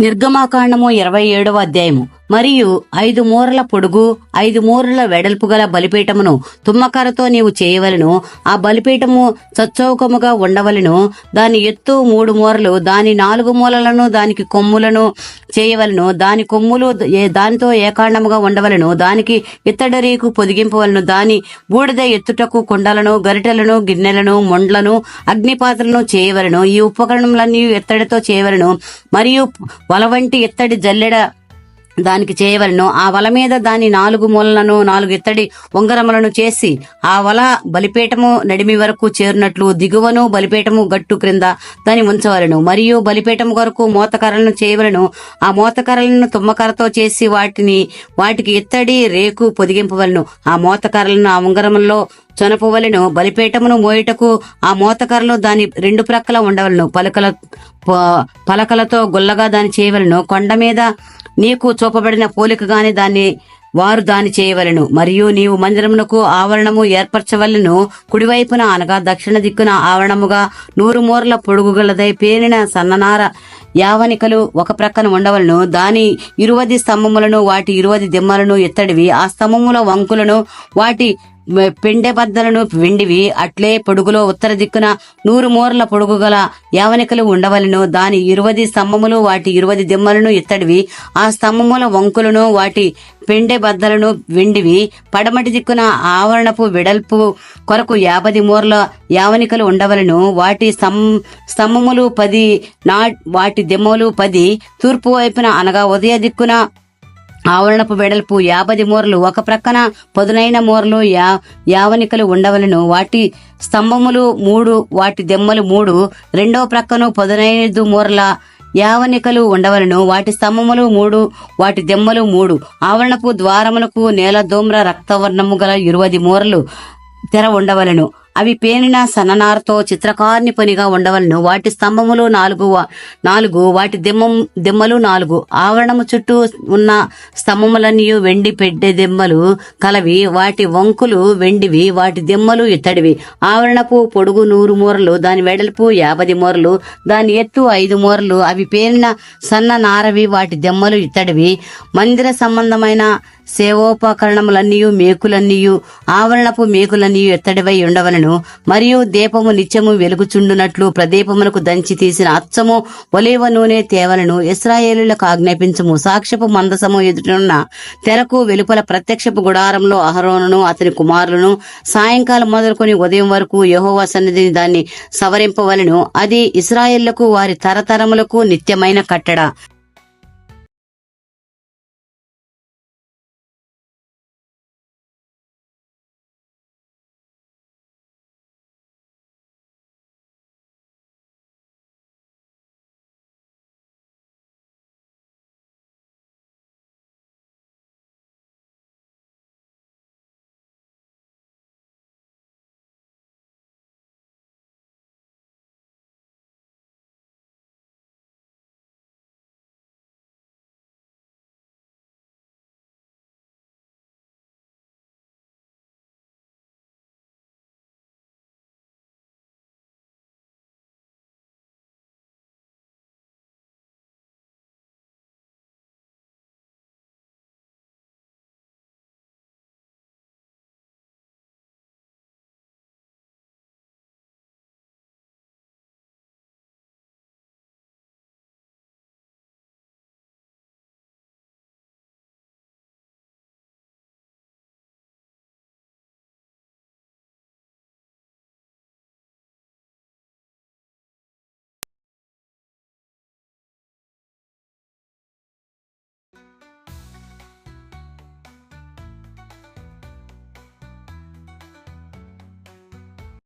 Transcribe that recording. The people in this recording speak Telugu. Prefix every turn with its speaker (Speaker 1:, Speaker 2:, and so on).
Speaker 1: నిర్గమాకాండము ఇరవై ఏడవ అధ్యాయము. మరియు ఐదు మూరల పొడుగు ఐదు మూరల వెడల్పు గల బలిపీఠమును తుమ్మకరతో నీవు చేయవలను. ఆ బలిపీఠము చచ్చౌకముగా ఉండవలను. దాని ఎత్తు మూడు మూరలు దాని నాలుగు మూలలను దానికి కొమ్ములను చేయవలను. దాని కొమ్ములు ఏ- దానితో ఏకాండముగా ఉండవలను. దానికి ఇత్తడి రేకు పొదిగింపవలను. దాని బూడిద ఎత్తుటకు కుండలను గరిటెలను గిన్నెలను మొండ్లను అగ్నిపాత్రలను చేయవలను. ఈ ఉపకరణములన్నీ ఎత్తడితో చేయవలను. మరియు వల వంటి ఎత్తడి జల్లెడ దానికి చేయవలను. ఆ వల మీద దాని నాలుగు మూలలను నాలుగు ఇత్తడి ఉంగరములను చేసి ఆ వల బలిపీఠము నడిమి వరకు చేరినట్లు దిగువను బలిపీఠము గట్టు క్రింద దాన్ని ఉంచవలను. మరియు బలిపీఠము కొరకు మోతకర్రలను చేయవలను. ఆ మోతకర్రలను తుమ్మకరతో చేసి వాటిని వాటికి ఇత్తడి రేకు పొదిగింపవలను. ఆ మోతకర్రలను ఆ ఉంగరములలో చొనపవలను. బలిపీఠమును మోయుటకు ఆ మోతకర్రలు దాని రెండు ప్రక్కల ఉండవలను. పలకల ప- పలకలతో గుల్లగా దాన్ని చేయవలను. కొండ మీద నీకు చూపబడిన పోలికగానే దాన్ని వారు దాని చేయవలను. మరియు నీవు మందిరమునకు ఆవరణము ఏర్పరచవలను. కుడివైపున అనగా దక్షిణ దిక్కున ఆవరణముగా నూరు మూరల పొడుగు గలదై పేరిన సన్ననార యావనికలు ఒక ప్రక్కన ఉండవలను. దాని ఇరువది స్తంభములను వాటి ఇరువది దిమ్మలను ఎత్తడివి. ఆ స్తంభముల వంకులను వాటి పెండె బద్దలను వెండివి అట్లే పొడుగులో ఉత్తర దిక్కున నూరు మూరల పొడుగు గల యావనికలు ఉండవలను. దాని ఇరువది స్తంభములు వాటి ఇరువది దిమ్మలను ఇత్తడివి. ఆ స్తంభముల వంకులను వాటి పెండె బద్దలను వెండివి. పడమటి దిక్కున ఆవరణపు వెడల్పు కొరకు యాభై మూరల యావనికలు ఉండవలను. వాటి స్తంభములు పది నా వాటి దిమ్మలు పది. తూర్పు వైపున అనగా ఉదయ దిక్కున ఆవరణపు వెడల్పు యాభై మూరలు ఒక ప్రక్కన పదునైన మూరలు యా యావనికలు ఉండవలను. వాటి స్తంభములు మూడు వాటి దెమ్మలు మూడు రెండో ప్రక్కను పదునైదు మూరల యావనికలు ఉండవలను. వాటి స్తంభములు మూడు వాటి దెమ్మలు మూడు. ఆవరణపు ద్వారములకు నేల దోమ్ర రక్తవర్ణము గల ఇరువది మూరలు తెర ఉండవలను. అవి పేనిన సన్ననారతో చిత్రకార్ని పనిగా ఉండవలను. వాటి స్తంభములు నాలుగు నాలుగు వాటి దిమ్మం దిమ్మలు నాలుగు. ఆవరణము చుట్టూ ఉన్న స్తంభములన్నీ వెండి పెడ్డె దిమ్మలు కలవి. వాటి వంకులు వెండివి వాటి దిమ్మలు ఇత్తడివి. ఆవరణపు పొడుగు నూరు మూరలు దాని వెడల్పు యాభై మూరలు దాని ఎత్తు ఐదు మూరలు. అవి పేరిన సన్న నారవి వాటి దెమ్మలు ఇత్తడివి. మందిర సంబంధమైన సేవోపకరణములన్నీయు మేకులన్నీయు ఆవరణపు మేకులన్నీయు ఎత్తడివై ఉండవలను. మరియు దీపము నిత్యము వెలుగుచుండునట్లు ప్రదీపములకు దంచి తీసిన అచ్చము ఒలేవ నూనె తేవలను ఇస్రాయేలులకు ఆజ్ఞాపించము. సాక్ష్యపు మందసము ఎదుటనున్న తెరకు వెలుపల ప్రత్యక్షపు గుడారంలో అహరోనును అతని కుమారులను సాయంకాలం మొదలుకొని ఉదయం వరకు యెహోవా సన్నిధిని దాన్ని సవరింపవలను. అది ఇస్రాయేళ్ళకు వారి తరతరములకు నిత్యమైన కట్టడ.